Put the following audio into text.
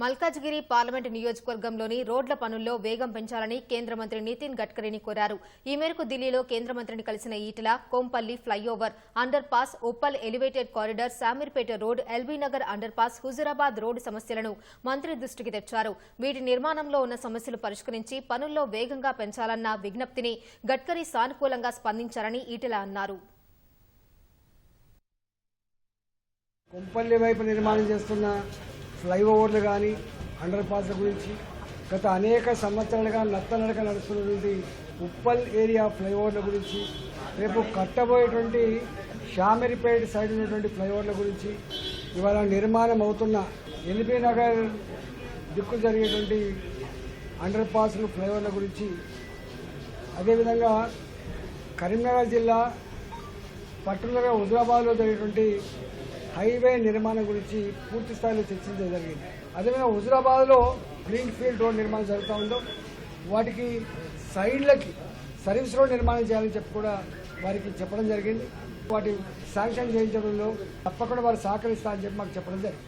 Malkajgiri parliament నియోజకవర్గంలోని రోడ్ల పనుల్లో వేగం పెంచాలని కేంద్ర మంత్రి నితిన్ గడ్కరీని కోరారు. ఈ మేరకు ఢిల్లీలో కేంద్ర మంత్రిని కలిసిన Etela Kompally flyover under pass Uppal elevated corridor Shamirpet road LB Nagar under pass Huzurabad road సమస్యలను మంత్రి దృష్టికి తెచ్చారు. వీటి నిర్మాణంలో ఉన్న సమస్యలు పరిష్కరించి పనుల్లో వేగంగా పెంచాలన్న విజ్ఞప్తిని గడ్కరీ సానుకూలంగా స్పందించారని ఈటల అన్నారు. కొంపల్లి వైపు నిర్మాణం చేస్తున్న ఫ్లైఓవర్లు కానీ అండర్ పాస్ల గురించి గత అనేక సంవత్సరాలుగా నత్తనడక నడుస్తున్నటువంటి ఉప్పల్ ఏరియా ఫ్లైఓవర్ల గురించి రేపు కట్టబోయేటువంటి షామిరిపేట సైడ్ ఉన్నటువంటి ఫ్లైఓవర్ల గురించి ఇవాళ నిర్మాణం అవుతున్న ఎల్బీ నగర్ దిక్కు జరిగేటువంటి అండర్ పాస్లు ఫ్లైఓవర్ల గురించి అదేవిధంగా కరీంనగర్ జిల్లా పర్టికులర్గా హుజరాబాద్లో జరిగేటువంటి హైవే నిర్మాణం గురించి పూర్తి స్థాయిలో చర్చించడం జరిగింది. అదేవిధంగా హుజరాబాద్లో గ్రీన్ ఫీల్డ్ రోడ్ నిర్మాణం జరుగుతూ ఉందో వాటికి సైడ్లకి సర్వీస్ రోడ్ నిర్మాణం చేయాలని చెప్పి కూడా వారికి చెప్పడం జరిగింది. వాటి శాంక్షన్ చేయించడంలో తప్పకుండా వారు సహకరిస్తారని చెప్పి మాకు చెప్పడం జరిగింది.